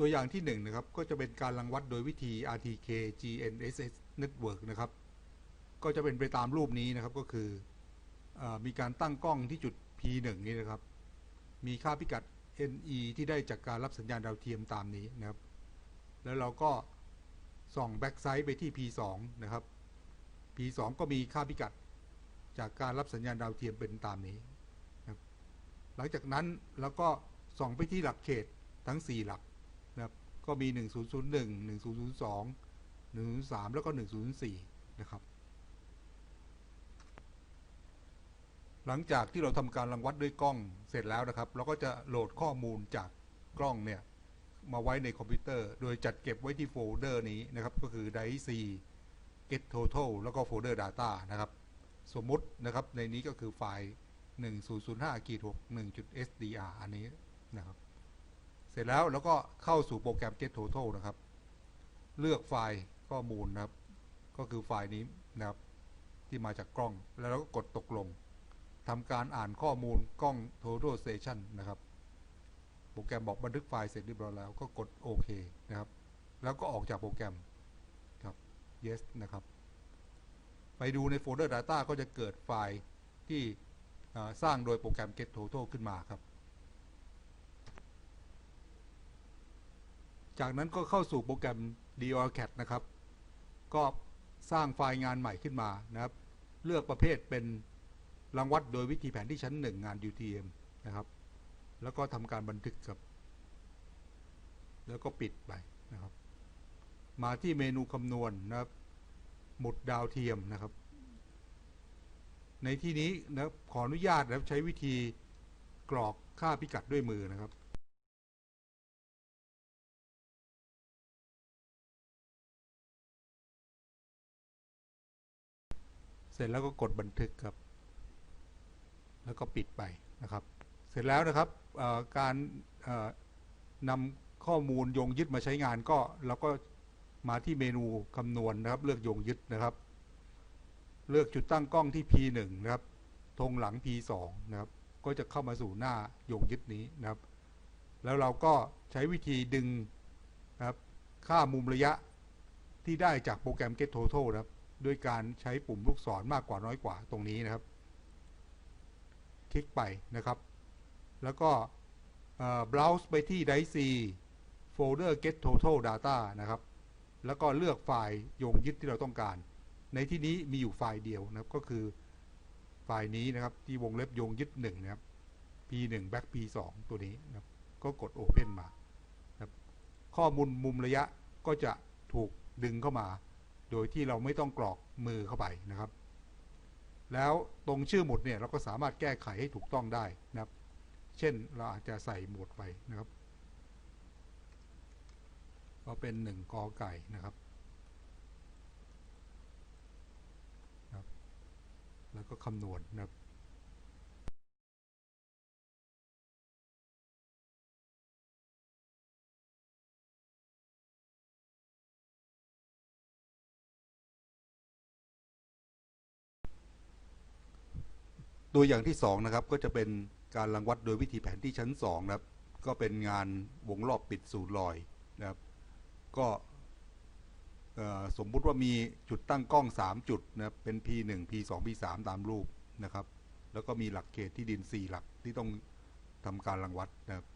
ตัวอย่างที่หนึ่งนะครับก็จะเป็นการรังวัดโดยวิธี RTK GNSS Network นะครับก็จะเป็นไปตามรูปนี้นะครับก็คืออมีการตั้งกล้องที่จุด P1 นี้นะครับ มีค่าพิกัด NE ที่ได้จากการรับสัญญาณดาวเทียมตามนี้นะครับ แล้วเราก็ส่องแบ็กไซด์ไปที่ P2 นะครับ P2 ก็มีค่าพิกัดจากการรับสัญญาณดาวเทียมเป็นตามนี้นะครับหลังจากนั้นเราก็ส่องไปที่หลักเขตทั้ง 4 หลัก ก็มี 1001 1002 103 แล้วก็104 นะครับ หลังจากที่เราทำการรังวัดด้วยกล้องเสร็จแล้วนะครับ เราก็จะโหลดข้อมูลจากกล้องเนี่ย มาไว้ในคอมพิวเตอร์ โดยจัดเก็บไว้ที่โฟลเดอร์นี้นะครับ ก็คือ dic get total แล้วก็โฟลเดอร์ data นะครับ สมมุตินะครับในนี้ก็คือไฟล์ 1005กีด6 1.sdr อันนี้นะครับ เสร็จแล้วแล้วก็เข้าสู่โปรแกรม get total นะครับ เลือกไฟล์ข้อมูลนะครับ ก็คือไฟล์นี้นะครับ ที่มาจากกล้องแล้วเราก็กดตกลงทำการอ่านข้อมูลกล้อง total station นะครับ โปรแกรมบอกบันทึกไฟล์เสร็จเรียบร้อยแล้วก็กดโอเคนะครับ แล้วก็ออกจากโปรแกรมครับ yes นะครับ ไปดูในโฟลเดอร์ Data ก็จะเกิดไฟล์ที่สร้างโดยโปรแกรม get total ขึ้นมาครับ จากนั้นก็เข้าสู่โปรแกรม DORCAT นะครับ ก็สร้างไฟล์งานใหม่ขึ้นมานะครับ เลือกประเภทเป็นรังวัดโดยวิธีแผนที่ชั้น 1 งาน UTM นะครับ แล้วก็ทำการบันทึกครับ แล้วก็ปิดไปนะครับ มาที่เมนูคำนวณนะครับ หมุดดาวเทียมนะครับ ในที่นี้นะขออนุญาตนะครับใช้วิธีกรอกค่าพิกัดด้วยมือนะครับ ร็จแล้วก็กดบันทึกครับ แล้วก็ปิดไปนะครับ เสร็จแล้วนะครับการนำข้อมูลโยงยึดมาใช้งานก็เราก็มาที่เมนูคำนวณนะครับ เลือกโยงยึดนะครับ เลือกจุดตั้งกล้องที่ P1 นะครับธงหลัง P2 นะครับ ก็จะเข้ามาสู่หน้าโยงยึดนี้นะครับ แล้วเราก็ใช้วิธีดึงนะครับ ค่ามุมระยะที่ได้จากโปรแกรม Get Total นะครับ ด้วยการใช้ปุ่มลูกศรมากกว่าน้อยกว่าตรงนี้นะครับ คลิกไปนะครับ แล้วก็ browse ไปที่ dice folder get total data นะครับ แล้วก็เลือกไฟล์โยงยึดที่เราต้องการ ในที่นี้มีอยู่ไฟล์เดียวนะครับ ก็คือไฟล์นี้นะครับ ที่วงเล็บโยงยึด1นะครับ p1 back p2 ตัวนี้นะครับ ก็กด open มานะครับข้อมูลมุมระยะก็จะถูกดึงเข้ามา โดยที่เราไม่ต้องกรอกมือเข้าไปนะครับ แล้วตรงชื่อหมุดเนี่ยเราก็สามารถแก้ไขให้ถูกต้องได้นะครับ เช่นเราอาจจะใส่หมุดไปนะครับก็เป็นหนึ่งกอไก่นะครับครับแล้วก็คำนวณนะครับ ตัวอย่างที่2นะครับก็จะเป็นการรังวัดโดยวิธีแผนที่ชั้น2นะครับ ก็เป็นงานวงรอบปิดศูนย์ลอยนะครับ ก็สมมุติว่ามีจุดตั้งกล้อง 3 จุดนะครับเป็น P1 P2 P3 ตามรูปนะครับ แล้วก็มีหลักเขตที่ดิน 4 หลักที่ต้องทำการรังวัดนะครับ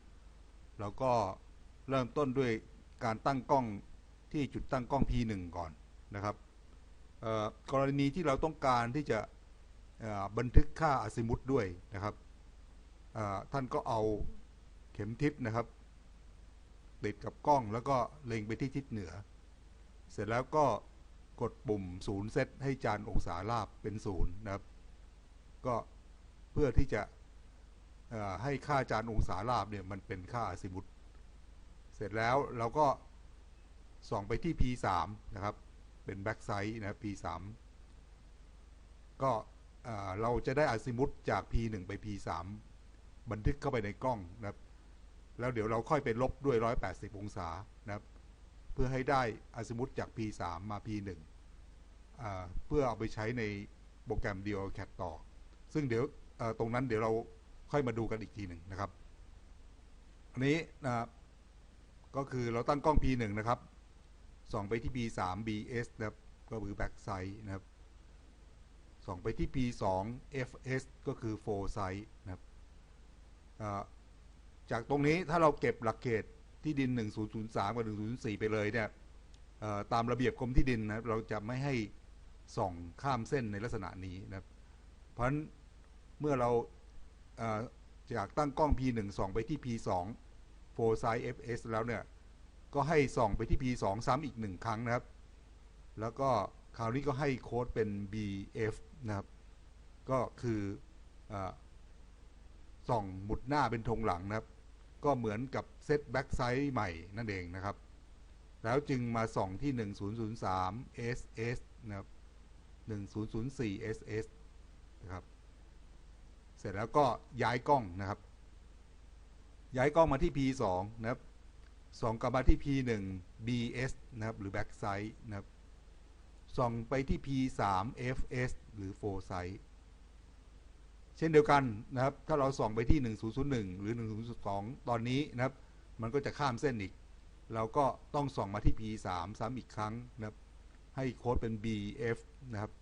แล้วก็เริ่มต้นด้วยการตั้งกล้องที่จุดตั้งกล้อง P1 ก่อนนะครับกรณีที่เราต้องการที่จะ บันทึกค่าอาซิมุตด้วยนะครับท่านก็เอาเข็มทิศนะครับ ติดกับกล้องแล้วก็เล็งไปที่ทิศเหนือ เสร็จแล้วก็กดปุ่มศูนย์เซตให้จานองศาราบเป็นศูนย์นะครับ ก็เพื่อที่จะให้ค่าจานองศาราบเนี่ยมันเป็นค่าอาซิมุตเสร็จแล้วเราก็ส่องไปที่ P3 นะครับ เป็นแบ็กไซด์นะครับ P3 ก็ เราจะได้อาซิมุตจาก P1 ไป P3 บันทึกเข้าไปในกล้องนะครับ แล้วเดี๋ยวเราค่อยไปลบด้วย 180 องศานะครับ เพื่อให้ได้อาซิมุตจาก P3 มา P1 าเพื่อเอาไปใช้ในโปรแกรม DealCAD ต่อ ซึ่งเดี๋ยวตรงนั้นเดี๋ยวเราค่อยมาดูกันอีกทีหนึ่งนะครับ อันนี้นะครับก็คือเราตั้งกล้อง P1 นะครับส่องไปที่ B3 BS นะครับ ก็คือ back side นะครับ ส่องไปที่ P2 FS ก็คือ foresight นะครับจากตรงนี้ถ้าเราเก็บหลักเขตที่ดิน 1003 กับ 1004 ไปเลยเนี่ยตามระเบียบกรมที่ดินนะครับเราจะไม่ให้ส่องข้ามเส้นในลักษณะนี้นะครับเพราะฉะนั้นเมื่อเราจากตั้งกล้อง P1 ส่องไปที่ P2 foresight FS แล้วเนี่ย ก็ให้ส่องไปที่ P2 ซ้ำอีกหนึ่งครั้งนะครับ แล้วก็ คราวนี้ก็ให้โค้ดเป็น BF นะครับ ก็คืออส่องหมุดหน้าเป็นธงหลังนะครับ ก็เหมือนกับเซตแบ็กไซด์ใหม่นั่นเองนะครับ แล้วจึงมาส่องที่ 1003 SS นะครับ 1004 SS นะครับ เสร็จแล้วก็ย้ายกล้องนะครับ ย้ายกล้องมาที่ P2 นะครับส่องกลับมาที่ P1 BS นะครับ หรือ back side นะครับ ส่องไปที่ P3 FS หรือ foresight เช่นเดียวกันนะครับ ถ้าเราส่องไปที่ 1001 หรือ 1002 ตอนนี้นะครับ มันก็จะข้ามเส้นอีก เราก็ต้องส่องมาที่ P3 ซ้ำอีกครั้งนะครับ ให้โค้ดเป็น BF นะครับ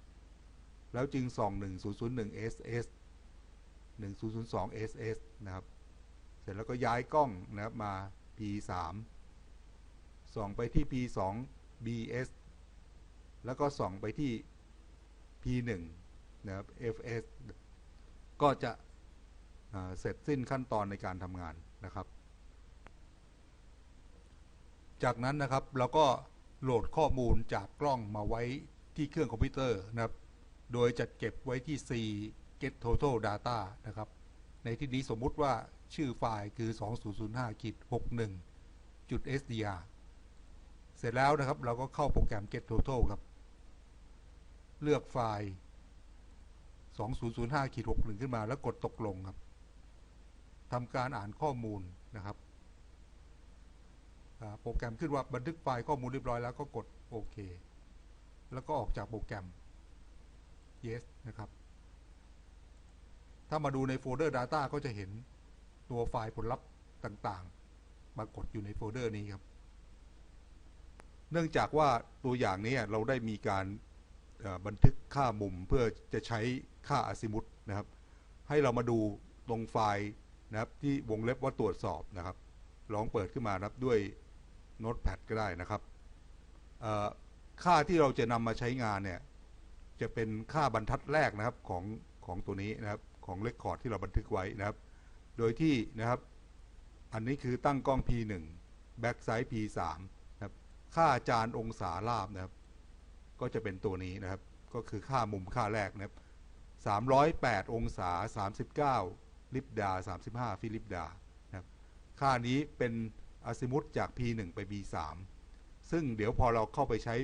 แล้วจึงส่อง 1001 SS 1002 SS นะครับ เสร็จแล้วก็ย้ายกล้องนะครับมา P3 ส่องไปที่ P2 BS แล้วก็ส่องไปที่ P1 นะครับ FS ก็จะเสร็จสิ้นขั้นตอนในการทำงานนะครับ จากนั้นนะครับเราก็โหลดข้อมูลจากกล้องมาไว้ที่เครื่องคอมพิวเตอร์นะครับ โดยจัดเก็บไว้ที่ C get total data นะครับ ในที่นี้สมมุติว่าชื่อไฟล์คือ 2005.61. SDR เสร็จแล้วนะครับ เราก็เข้าโปรแกรม get total ครับ เลือกไฟล์ 2005 61 ขึ้นมาแล้วกดตกลงครับทำการอ่านข้อมูลนะครับโปรแกรมขึ้นว่าบันทึกไฟล์ข้อมูลเรียบร้อยแล้วก็กดโอเค แล้วก็ออกจากโปรแกรม yes นะครับ ถ้ามาดูในโฟลเดอร์ Data ก็จะเห็นตัวไฟล์ผลลัพธ์ต่างๆ ปรากฏอยู่ในโฟลเดอร์นี้ครับ เนื่องจากว่าตัวอย่างนี้เราได้มีการ บันทึกค่ามุมเพื่อจะใช้ค่าอาซิมุตนะครับ ให้เรามาดูตรงไฟล์นะครับที่วงเล็บว่าตรวจสอบนะครับ ลองเปิดขึ้นมานะครับด้วยโน้ตแพดก็ได้นะครับค่าที่เราจะนำมาใช้งานเนี่ยจะเป็นค่าบรรทัดแรกนะครับของของตัวนี้นะครับของเลคคอร์ดที่เราบันทึกไว้นะครับ โดยที่นะครับ อันนี้คือตั้งกล้อง P1 back side P3 นะครับ ค่าจานองศาราบนะครับ ก็จะเป็นตัวนี้นะครับ ก็คือค่ามุมค่าแรกนะครับ308 องศา 39 ลิปดา 35 ฟิลิปดานะครับค่านี้เป็นอาซิมุตจาก P1 ไป B3 ซึ่งเดี๋ยวพอเราเข้าไปใช้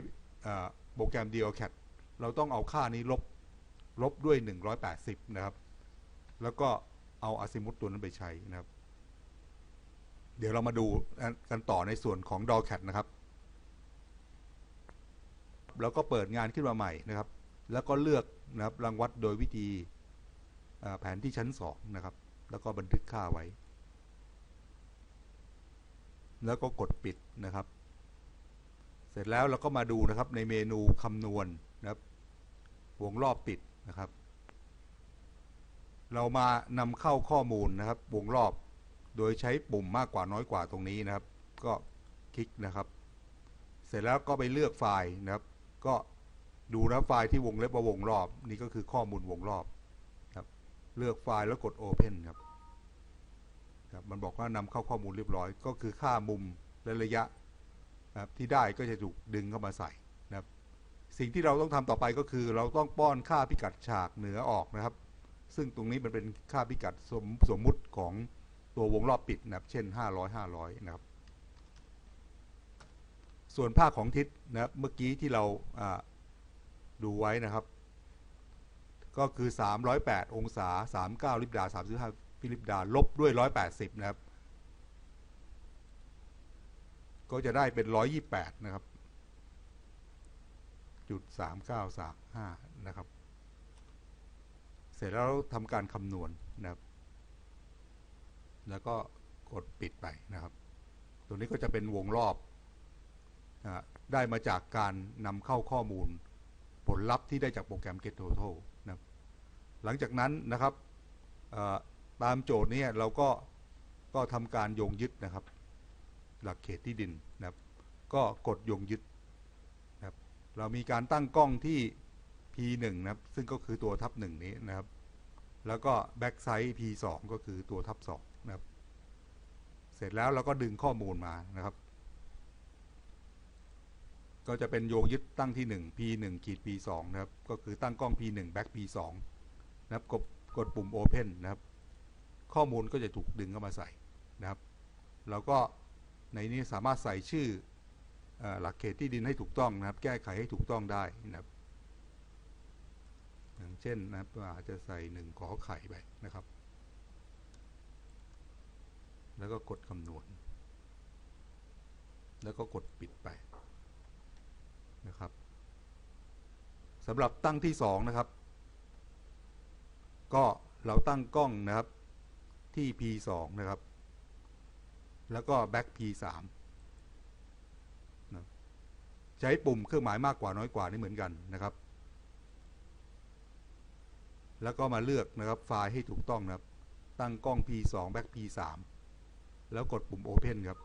โปรแกรม DLCAT เราต้องเอาค่านี้ลบลบด้วย 180 นะครับ แล้วก็เอาอาซิมุตตัวนั้นไปใช้นะครับ เดี๋ยวเรามาดูกันต่อในส่วนของ d o c a t นะครับ แล้วก็เปิดงานขึ้นมาใหม่นะครับ แล้วก็เลือกนะครับรังวัดโดยวิธีแผนที่ชั้น 2 นะครับ แล้วก็บันทึกค่าไว้ แล้วก็กดปิดนะครับ เสร็จแล้วเราก็มาดูนะครับในเมนูคำนวณนะครับ วงรอบปิดนะครับ เรามานำเข้าข้อมูลนะครับ วงรอบโดยใช้ปุ่มมากกว่าน้อยกว่าตรงนี้นะครับ ก็คลิกนะครับ เสร็จแล้วก็ไปเลือกไฟล์นะครับ ก็ดูนะไฟล์ที่วงเล็บว่าวงรอบ นี่ก็คือข้อมูลวงรอบครับ เลือกไฟล์แล้วกด Open ครับครับมันบอกว่านำเข้าข้อมูลเรียบร้อย ก็คือค่ามุมและระยะนะครับที่ได้ก็จะถูกดึงเข้ามาใส่นะครับ สิ่งที่เราต้องทำต่อไปก็คือ เราต้องป้อนค่าพิกัดฉากเหนือออกนะครับ ซึ่งตรงนี้มันเป็นค่าพิกัดสมสมมุติของตัววงรอบปิดนะครับ เช่น 500 500 นะครับ ส่วนภาคของทิศนะเมื่อกี้ที่เราดูไว้นะครับ ก็คือ 308 องศา 39 ลิบดา 35ฟิลิปดา ลบด้วย 180 นะครับ ก็จะได้เป็น 128 นะครับ จุด 3935 นะครับ เสร็จแล้วทำการคำนวณนะครับ แล้วก็กดปิดไปนะครับ ตัวนี้ก็จะเป็นวงรอบ ได้มาจากการนำเข้าข้อมูล ผลลัพธ์ที่ได้จากโปรแกรม GetTotal นะครับหลังจากนั้นนะครับตามโจทย์นี้เราก็ก็ทำการโยงยึดนะครับ หลักเขตที่ดินนะครับ ก็กดโยงยึดนะครับ เรามีการตั้งกล้องที่ P1 นะครับ ซึ่งก็คือตัวทับหนึ่งนี้นะครับ แล้วก็แบ็กไซด์ P2 ก็คือตัวทับสองนะครับ เสร็จแล้วเราก็ดึงข้อมูลมานะครับ ก็จะเป็นโยงยึดตั้งที่ 1 P1 ขีด P2 นะครับ ก็คือตั้งกล้อง P1 แบ็ก P2 นะครับ กดกดปุ่ม Open นะครับ ข้อมูลก็จะถูกดึงเข้ามาใส่นะครับ แล้วก็ในนี้สามารถใส่ชื่อออหลักเขตที่ดินให้ถูกต้องนะครับ แก้ไขให้ถูกต้องได้นะครับ อย่างเช่นนะครับอาจจะใส่หนึ่งขอไข่ไปนะครับ แล้วก็กดคำนวณ แล้วก็กดปิดไป นะครับสำหรับตั้งที่สองนะครับ ก็เราตั้งกล้องนะครับ ที่ P2 นะครับ แล้วก็ back P3 ใช้ปุ่มเครื่องหมายมากกว่าน้อยกว่านี่เหมือนกันนะครับ แล้วก็มาเลือกนะครับไฟล์ให้ถูกต้องนะครับ ตั้งกล้อง P2 back P3 แล้วกดปุ่ม Open ครับ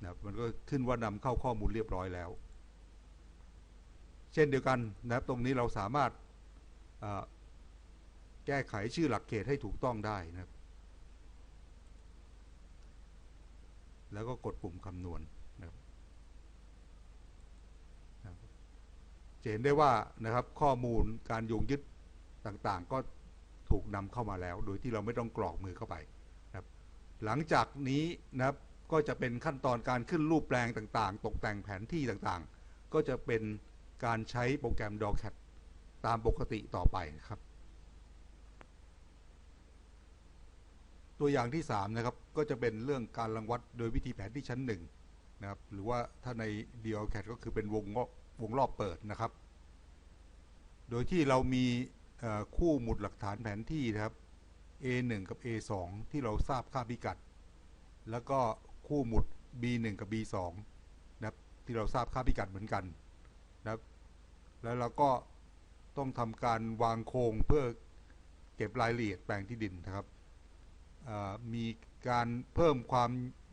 นะครับมันก็ขึ้นว่านำเข้าข้อมูลเรียบร้อยแล้ว เช่นเดียวกันนะครับตรงนี้เราสามารถแก้ไขชื่อหลักเขตให้ถูกต้องได้นะครับ แล้วก็กดปุ่มคำนวณนะครับนะครับจะเห็นได้ว่านะครับข้อมูลการโยงยึดต่างๆ ก็ถูกนำเข้ามาแล้ว โดยที่เราไม่ต้องกรอกมือเข้าไปนะครับ หลังจากนี้นะครับก็จะเป็นขั้นตอนการขึ้นรูปแปลงต่างๆ ตกแต่งแผนที่ต่างๆ ก็จะเป็น การใช้โปรแกรม DOCAT ตามปกติต่อไปนะครับ ตัวอย่างที่ 3 นะครับ ก็จะเป็นเรื่องการรังวัดโดยวิธีแผนที่ชั้น 1 นะครับ หรือว่าถ้าใน DOCAT ก็คือเป็นวงรอบวงรอบเปิดนะครับ โดยที่เรามีคู่หมุดหลักฐานแผนที่นะครับ A1 กับ A2 ที่เราทราบค่าพิกัด แล้วก็คู่หมุด B1 กับ B2 นะครับที่เราทราบค่าพิกัดเหมือนกันนะครับ แล้วเราก็ต้องทำการวางโครงเพื่อเก็บรายละเอียดแปลงที่ดินนะครับมีการเพิ่มความ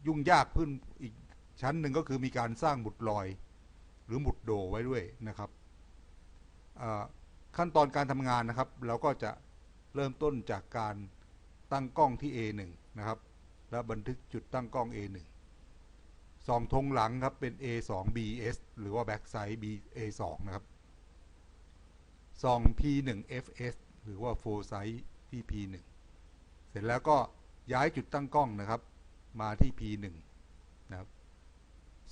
ยุ่งยากขึ้นอีกชั้นหนึ่งก็คือมีการสร้างหมุดลอย หรือหมุดโดไว้ด้วยนะครับขั้นตอนการทำงานนะครับ เราก็จะเริ่มต้นจากการตั้งกล้องที่ A1 นะครับ แล้วบันทึกจุดตั้งกล้อง A1 ส่องธงหลังครับเป็น A2BS หรือว่า backside B A2 นะครับ ส่อง P1FS หรือว่า foresight ที่ P1 เสร็จแล้วก็ย้ายจุดตั้งกล้องนะครับ มาที่ P1 นะครับ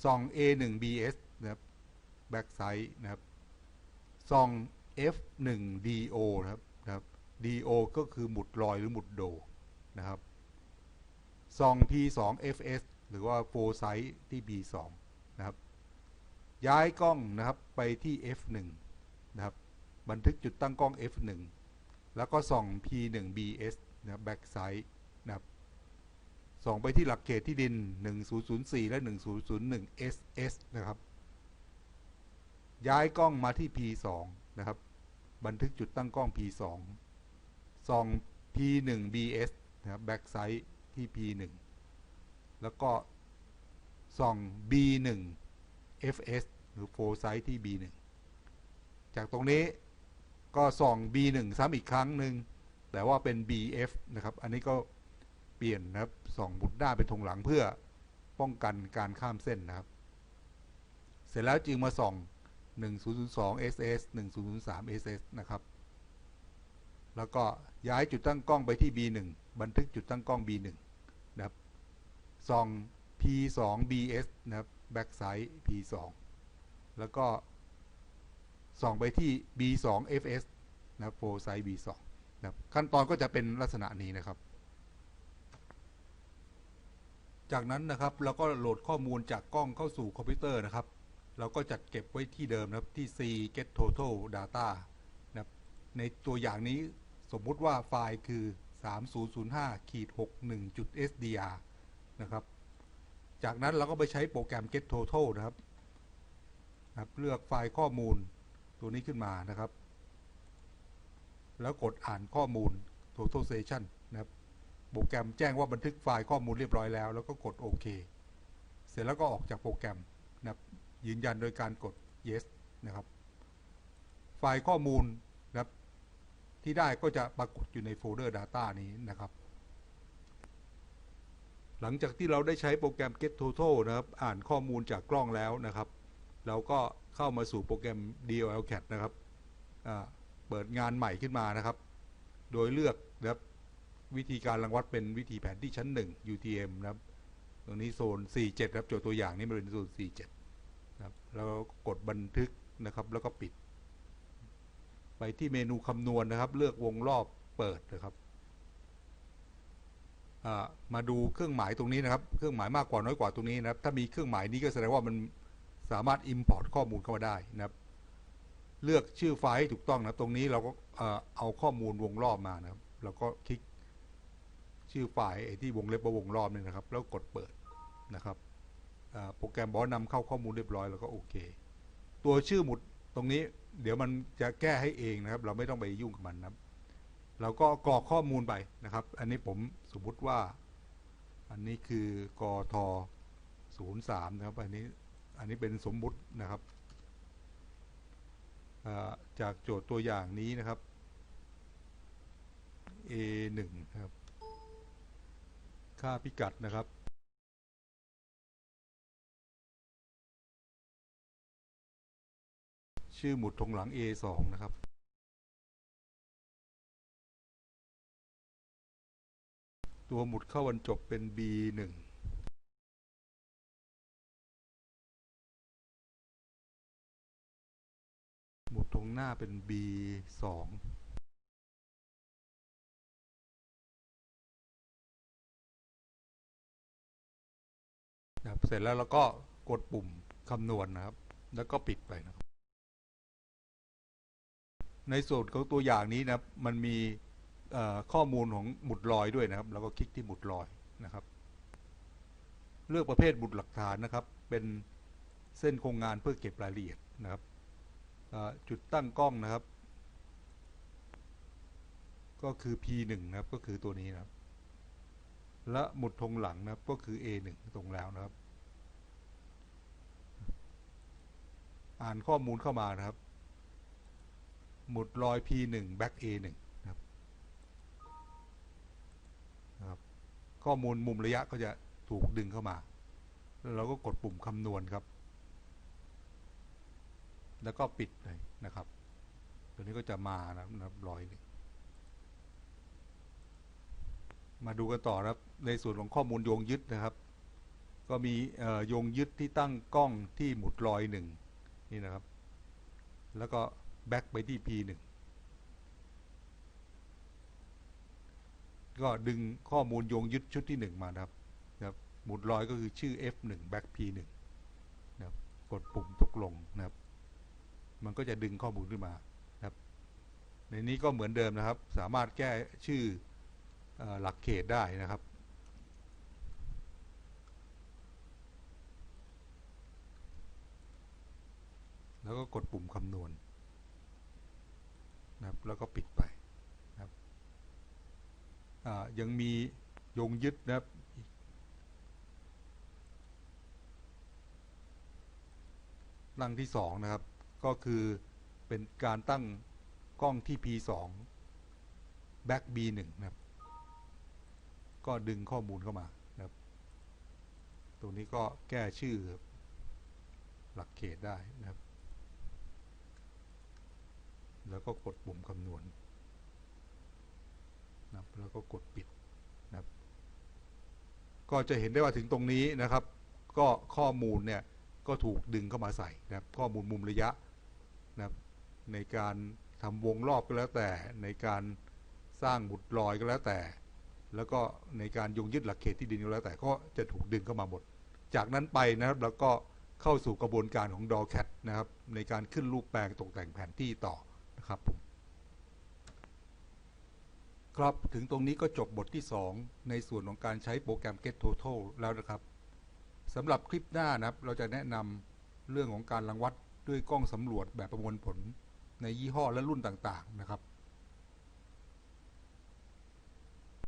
ส่อง A1BS นะครับ backside นะครับส่อง F1DO นะครับนะครับ DO ก็คือหมุดลอยหรือหมุดโดนะครับส่อง P2FS หรือว่า foresight ที่ B2 นะครับ ย้ายกล้องนะครับไปที่ F1 นะครับ บันทึกจุดตั้งกล้อง F1 แล้วก็ส่อง P1BS นะครับ backside นะครับส่องไปที่หลักเขตที่ดิน 1004 และ 1001 SS นะครับ ย้ายกล้องมาที่ P2 นะครับ บันทึกจุดตั้งกล้อง P2 ส่อง P1BS นะครับ backside ที่ P1 แล้วก็ส่อง B1FS หรือ foresight ที่ B1 จากตรงนี้ ก็ส่อง B1 ซ้ำอีกครั้งหนึ่งแต่ว่าเป็น BF นะครับ อันนี้ก็เปลี่ยนนะครับส่องบุดหน้าเป็นธงหลังเพื่อป้องกันการข้ามเส้นนะครับ เสร็จแล้วจึงมาส่อง 1002 SS 1003 SS นะครับ แล้วก็ย้ายจุดตั้งกล้องไปที่ B1 บันทึกจุดตั้งกล้อง B1 นะครับส่อง P2BS นะครับ backside P2 แล้วก็ ส่องไปที่ B2FS นะครับ foresight B2 นะครับขั้นตอนก็จะเป็นลักษณะนี้นะครับ จากนั้นนะครับเราก็โหลดข้อมูลจากกล้องเข้าสู่คอมพิวเตอร์นะครับ เราก็จัดเก็บไว้ที่เดิมนะครับที่ C get total data นะครับในตัวอย่างนี้สมมุติว่าไฟล์คือ 3005ขีด61จุด SDR นะครับ จากนั้นเราก็ไปใช้โปรแกรม get total นะครับนะครับเลือกไฟล์ข้อมูล ตัวนี้ขึ้นมานะครับ แล้วกดอ่านข้อมูล total session นะครับ โปรแกรมแจ้งว่าบันทึกไฟล์ข้อมูลเรียบร้อยแล้ว แล้วก็กดโอเค เสร็จแล้วก็ออกจากโปรแกรมนะครับ ยืนยันโดยการกด yes นะครับ ไฟล์ข้อมูลนะครับ ที่ได้ก็จะปรากฏอยู่ในโฟลเดอร์ Data นี้นะครับหลังจากที่เราได้ใช้โปรแกรม Get Total นะครับ อ่านข้อมูลจากกล้องแล้วนะครับ เราก็เข้ามาสู่โปรแกรม DLLCAT นะครับเปิดงานใหม่ขึ้นมานะครับ โดยเลือกนะครับวิธีการรังวัดเป็นวิธีแผนที่ชั้น 1 UTM นะครับ ตรงนี้โซน 47 ครับโจทย์ตัวอย่างนี้มันเป็นโซน 47 นะครับ แล้วก็กดบันทึกนะครับ แล้วก็ปิด ไปที่เมนูคำนวณนะครับ เลือกวงรอบเปิดนะครับ มาดูเครื่องหมายตรงนี้นะครับ เครื่องหมายมากกว่าน้อยกว่าตรงนี้นะครับ ถ้ามีเครื่องหมายนี้ก็แสดงว่ามัน สามารถ Import ข้อมูลเข้ามาได้นะครับ เลือกชื่อไฟล์ให้ถูกต้องนะตรงนี้เราก็เอาข้อมูลวงรอบมานะครับเราก็คลิกชื่อไฟล์ที่วงเล็บว่าวงรอบนี่นะครับ แล้วกดเปิดนะครับโปรแกรมบอกว่านำเข้าข้อมูลเรียบร้อยแล้วก็โอเค ตัวชื่อหมุดตรงนี้เดี๋ยวมันจะแก้ให้เองนะครับ เราไม่ต้องไปยุ่งกับมันนะครับเราก็กรอกข้อมูลไปนะครับ อันนี้ผมสมมุติว่า อันนี้คือกท03 นะครับ อันนี้ อันนี้เป็นสมมุตินะครับ จากโจทย์ตัวอย่างนี้นะครับ A1 นะครับ ค่าพิกัดนะครับชื่อหมุดทงหลัง A2 นะครับ ตัวหมุดเข้าบรรจบเป็น B1 งหน้าเป็น B2 นะครับเสร็จแล้วเราก็กดปุ่มคำนวณนะครับ แล้วก็ปิดไปนะครับ ในส่วนของตัวอย่างนี้นะครับมันมีข้อมูลของหมุดลอยด้วยนะครับ แล้วก็คลิกที่หมุดลอยนะครับ เลือกประเภทหมุดหลักฐานนะครับ เป็นเส้นโครงงานเพื่อเก็บรายละเอียดนะครับ จุดตั้งกล้องนะครับ ก็คือ P1 นะครับก็คือตัวนี้นะครับ และหมุดธงหลังนะครับก็คือ A1 ตรงแล้วนะครับ อ่านข้อมูลเข้ามานะครับ หมุดลอย P1 back A1 นะครับนะครับ ข้อมูลมุมระยะก็จะถูกดึงเข้ามา แล้วเราก็กดปุ่มคำนวณครับ แล้วก็ปิดเลยนะครับ ตัวนี้ก็จะมานะครับรอยหนึ่งมาดูกันต่อครับในส่วนของข้อมูลโยงยึดนะครับ ก็มีโยงยึดที่ตั้งกล้องที่หมุดลอยหนึ่งนี่นะครับ แล้วก็แบ็กไปที่ P1 ก็ดึงข้อมูลโยงยึดชุดที่ 1 มานะครับนะครับหมุดลอยก็คือชื่อ F1 back P1 นะครับกดปุ่มตกลงนะครับ มันก็จะดึงข้อมูลขึ้นมาครับ ในนี้ก็เหมือนเดิมนะครับ สามารถแก้ชื่ออหลักเขตได้นะครับ แล้วก็กดปุ่มคำนวณนะครับแล้วก็ปิดไปนะครับยังมีโยงยึดนะครับตั้งที่สองนะครับ ก็คือเป็นการตั้งกล้องที่ P2 back B1 นะครับ ก็ดึงข้อมูลเข้ามานะครับ ตรงนี้ก็แก้ชื่อหลักเขตได้นะครับ แล้วก็กดปุ่มคำนวณนะครับแล้วก็กดปิดนะครับ ก็จะเห็นได้ว่าถึงตรงนี้นะครับ ก็ข้อมูลเนี่ยก็ถูกดึงเข้ามาใส่นะครับ ข้อมูลมุมระยะ นะในการทำวงรอบก็แล้วแต่ ในการสร้างหมุดลอยก็แล้วแต่ แล้วก็ในการยงยึดหลักเขตที่ดินก็แล้วแต่ก็จะถูกดึงเข้ามาหมด จากนั้นไปนะครับแล้วก็เข้าสู่กระบวนการของ DOCAT นะครับในการขึ้นรูปแปลงตกแต่งแผนที่ต่อนะครับผมครับถึงตรงนี้ก็จบบทที่ 2 ในส่วนของการใช้โปรแกรม Get Total แล้วนะครับสำหรับคลิปหน้านะครับ เราจะแนะนำเรื่องของการรังวัด ด้วยกล้องสำรวจแบบประมวลผลในยี่ห้อและรุ่นต่างๆนะครับ